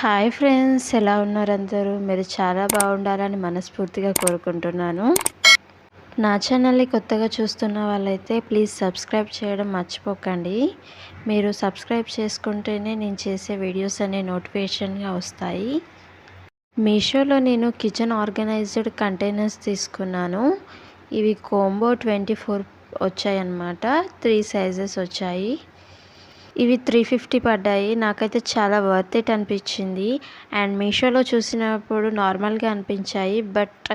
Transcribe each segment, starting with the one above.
Hi friends ఎలా ఉన్నారు అందరూ? మీరు చాలా బాగుండాలని మనస్ఫూర్తిగా కోరుకుంటున్నాను. నా ఛానల్ని కొత్తగా చూస్తున్న వాళ్ళైతే ప్లీజ్ సబ్స్క్రైబ్ చేయడం మర్చిపోకండి. మీరు సబ్స్క్రైబ్ చేసుకుంటేనే నేను చేసే వీడియోస్ అనే నోటిఫికేషన్గా వస్తాయి. మీషోలో నేను కిచెన్ ఆర్గనైజ్డ్ కంటైనర్స్ తీసుకున్నాను. ఇవి కోంబో ట్వంటీ ఫోర్ వచ్చాయన్నమాట. త్రీ సైజెస్ వచ్చాయి. ఇవి త్రీ ఫిఫ్టీ పడ్డాయి. నాకైతే చాలా వర్త్ ఇట్ అనిపించింది. అండ్ మీషోలో చూసినప్పుడు నార్మల్గా అనిపించాయి. బట్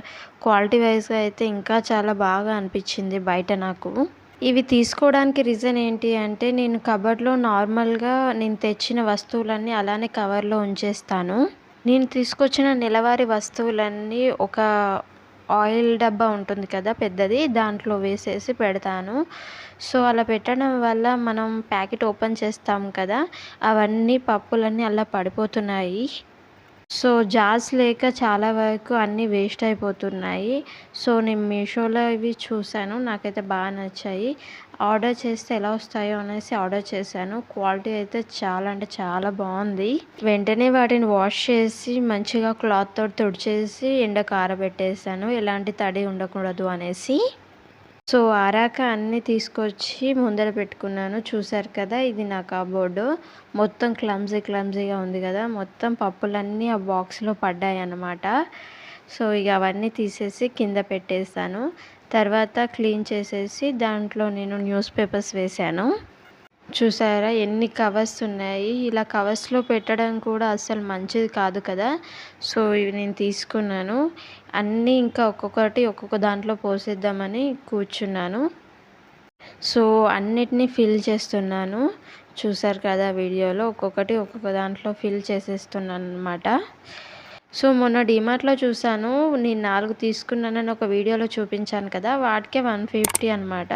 క్వాలిటీ వైజ్గా అయితే ఇంకా చాలా బాగా అనిపించింది బయట నాకు. ఇవి తీసుకోవడానికి రీజన్ ఏంటి అంటే నేను కబర్లో నార్మల్గా నేను తెచ్చిన వస్తువులన్నీ అలానే కవర్లో ఉంచేస్తాను. నేను తీసుకొచ్చిన నెలవారీ వస్తువులన్నీ ఒక ఆయిల్ డబ్బా ఉంటుంది కదా పెద్దది దాంట్లో వేసేసి పెడతాను. సో అలా పెట్టడం వల్ల మనం ప్యాకెట్ ఓపెన్ చేస్తాం కదా అవన్నీ పప్పులన్నీ అలా పడిపోతున్నాయి. సో జార్స్ లేక చాలా వరకు అన్నీ వేస్ట్ అయిపోతున్నాయి. సో నేను మీషోలో ఇవి చూశాను నాకైతే బాగా నచ్చాయి. ఆర్డర్ చేస్తే ఎలా వస్తాయో అనేసి ఆర్డర్ చేశాను. క్వాలిటీ అయితే చాలా అంటే చాలా బాగుంది. వెంటనే వాటిని వాష్ చేసి మంచిగా క్లాత్తో తుడిచేసి ఎండకు ఆరబెట్టేసాను ఎలాంటి తడి ఉండకూడదు అనేసి. సో ఆరాక అన్నీ తీసుకొచ్చి ముందర పెట్టుకున్నాను. చూసారు కదా ఇది నా కబోర్డు. మొత్తం క్లమ్జీ క్లమ్జీగా ఉంది కదా. మొత్తం పప్పులన్నీ ఆ బాక్స్లో పడ్డాయి అన్నమాట సో ఇక అవన్నీ తీసేసి కింద పెట్టేసాను తర్వాత క్లీన్ చేసేసి దాంట్లో నేను న్యూస్ పేపర్స్ వేశాను చూసారా ఎన్ని కవర్స్ ఉన్నాయి. ఇలా కవర్స్లో పెట్టడం కూడా అస్సలు మంచిది కాదు కదా. సో ఇవి నేను తీసుకున్నాను. అన్నీ ఇంకా ఒక్కొక్కటి ఒక్కొక్క దాంట్లో పోసేద్దామని కూర్చున్నాను. సో అన్నిటినీ ఫిల్ చేస్తున్నాను. చూసారు కదా వీడియోలో ఒక్కొక్కటి ఒక్కొక్క దాంట్లో ఫిల్ చేసేస్తున్నాను అనమాట సో మొన్న డిమార్ట్లో చూసాను నేను నాలుగు తీసుకున్నానని ఒక వీడియోలో చూపించాను కదా వాటికే వన్ ఫిఫ్టీ అనమాట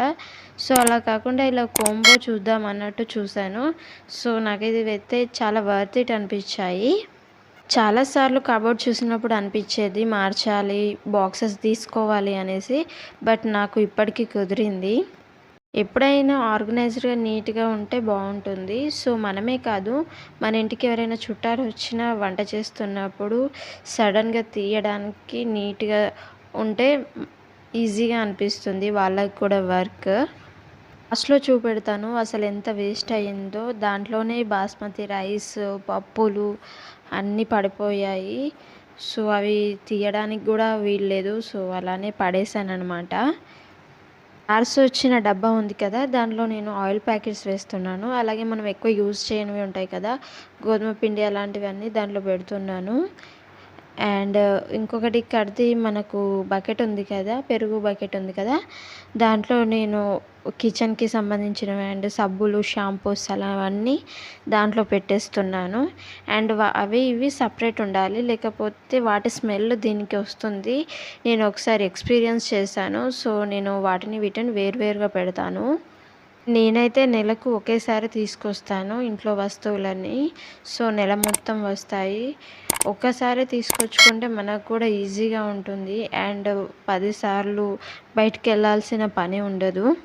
సో అలా కాకుండా ఇలా కోంబో చూద్దాం అన్నట్టు చూశాను. సో నాకు ఇది అయితే చాలా వర్త్ ఇట్ అనిపించాయి. చాలాసార్లు కబోర్డ్ చూసినప్పుడు అనిపించేది మార్చాలి బాక్సెస్ తీసుకోవాలి అనేసి బట్ నాకు ఇప్పటికీ కుదిరింది. ఎప్పుడైనా ఆర్గనైజ్డ్గా నీట్గా ఉంటే బాగుంటుంది. సో మనమే కాదు మన ఇంటికి ఎవరైనా చుట్టాలు వచ్చినా వంట చేస్తున్నప్పుడు సడన్గా తీయడానికి నీట్గా ఉంటే ఈజీగా అనిపిస్తుంది. వాళ్ళకి కూడా వర్క్. లాస్ట్లో చూపెడతాను అసలు ఎంత వేస్ట్ అయ్యిందో. దాంట్లోనే బాస్మతి రైస్ పప్పులు అన్నీ పడిపోయాయి. సో అవి తీయడానికి కూడా వీల్లేదు. సో అలానే పడేసాను అనమాట ఆర్స్ వచ్చిన డబ్బా ఉంది కదా దాంట్లో నేను ఆయిల్ ప్యాకెట్స్ వేస్తున్నాను. అలాగే మనం ఎక్కువ యూజ్ చేయనివి ఉంటాయి కదా గోధుమ పిండి అలాంటివన్నీ దాంట్లో పెడుతున్నాను. అండ్ uh, ఇంకొకటి కడితే మనకు బకెట్ ఉంది కదా పెరుగు బకెట్ ఉంది కదా దాంట్లో నేను కిచెన్కి సంబంధించినవి అండ్ సబ్బులు షాంపూస్ అలావన్నీ దాంట్లో పెట్టేస్తున్నాను. అండ్ అవి ఇవి సపరేట్ ఉండాలి. లేకపోతే వాటి స్మెల్ దీనికి వస్తుంది. నేను ఒకసారి ఎక్స్పీరియన్స్ చేశాను. సో నేను వాటిని వీటిని వేరువేరుగా పెడతాను. నేనైతే నెలకు ఒకేసారి తీసుకొస్తాను ఇంట్లో వస్తువులన్నీ. సో నెల మొత్తం వస్తాయి. ఒక్కసారి తీసుకొచ్చుకుంటే మనకు కూడా ఈజీగా ఉంటుంది. అండ్ పదిసార్లు బయటికి వెళ్ళాల్సిన పని ఉండదు.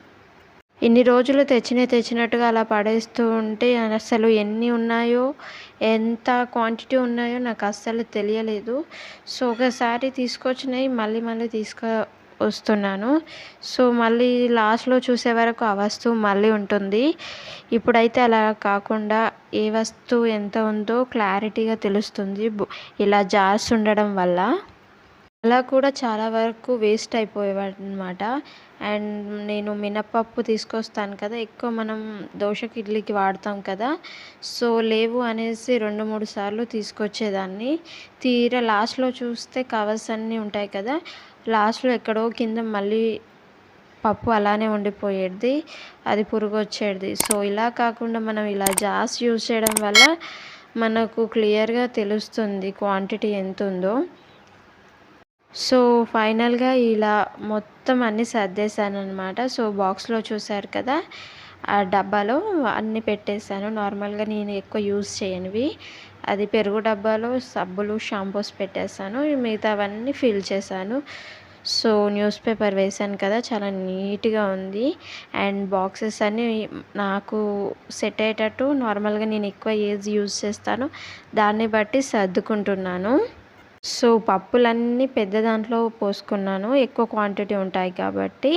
ఇన్ని రోజులు తెచ్చిన తెచ్చినట్టుగా అలా పడేస్తూ ఉంటే అసలు ఎన్ని ఉన్నాయో ఎంత క్వాంటిటీ ఉన్నాయో నాకు అస్సలు తెలియలేదు. సో ఒకసారి తీసుకొచ్చినవి మళ్ళీ మళ్ళీ తీసుకు వస్తున్నాను. సో మళ్ళీ లాస్ట్లో చూసే వరకు ఆ వస్తువు మళ్ళీ ఉంటుంది. ఇప్పుడైతే అలా కాకుండా ఏ వస్తువు ఎంత ఉందో క్లారిటీగా తెలుస్తుంది. ఇలా జార్స్ ఉండడం వల్ల. అలా కూడా చాలా వరకు వేస్ట్ అయిపోయేవన్నమాట. అండ్ నేను మినప్పప్పు తీసుకొస్తాను కదా ఎక్కువ మనం దోశకి ఇడ్లీకి వాడతాం కదా. సో లేవు అనేసి రెండు మూడు సార్లు తీసుకొచ్చేదాన్ని. తీరా లాస్ట్లో చూస్తే కవర్స్ అన్నీ ఉంటాయి కదా లాస్ట్లో ఎక్కడో కింద మళ్ళీ పప్పు అలానే ఉండిపోయేది అది పురుగు వచ్చేది సో ఇలా కాకుండా మనం ఇలా జాస్ యూజ్ చేయడం వల్ల మనకు క్లియర్గా తెలుస్తుంది క్వాంటిటీ ఎంత ఉందో సో ఫైనల్గా ఇలా మొత్తం అన్నీ సర్దేశాను అనమాట సో బాక్స్లో చూసారు కదా ఆ డబ్బాలో అన్నీ పెట్టేశాను. నార్మల్గా నేను ఎక్కువ యూజ్ చేయనివి. అది పెరుగు డబ్బాలో సబ్బులు షాంపూస్ పెట్టేశాను. మిగతావన్నీ ఫిల్ చేశాను. సో న్యూస్ పేపర్ వేశాను కదా చాలా నీట్గా ఉంది. అండ్ బాక్సెస్ అన్నీ నాకు సెట్ అయ్యేటట్టు నార్మల్గా నేను ఎక్కువ ఏజ్ యూజ్ చేస్తాను దాన్ని బట్టి సర్దుకుంటున్నాను. సో పప్పులన్నీ పెద్ద దాంట్లో పోసుకున్నాను. ఎక్కువ క్వాంటిటీ ఉంటాయి కాబట్టి.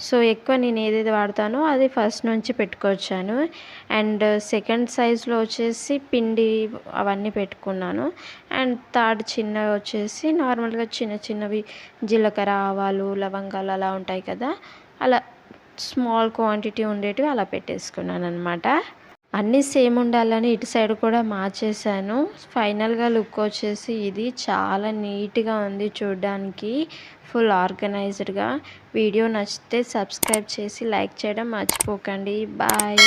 సో ఎక్కువ నేను ఏదైతే వాడతానో అది ఫస్ట్ నుంచి పెట్టుకొచ్చాను. అండ్ సెకండ్ సైజ్లో వచ్చేసి పిండి అవన్నీ పెట్టుకున్నాను. అండ్ థర్డ్ చిన్నవి వచ్చేసి నార్మల్గా చిన్న చిన్నవి జీలకర్ర ఆవాలు లవంగాలు అలా ఉంటాయి కదా. అలా స్మాల్ క్వాంటిటీ ఉండేటివి అలా పెట్టేసుకున్నాను అనమాట అన్నీ సేమ్ ఉండాలని ఇటు సైడ్ కూడా మార్చేసాను ఫైనల్గా లుక్ వచ్చేసి ఇది. చాలా నీట్గా ఉంది చూడడానికి. ఫుల్ ఆర్గనైజ్డ్గా. వీడియో నచ్చితే సబ్స్క్రైబ్ చేసి లైక్ చేయడం మర్చిపోకండి. బాయ్.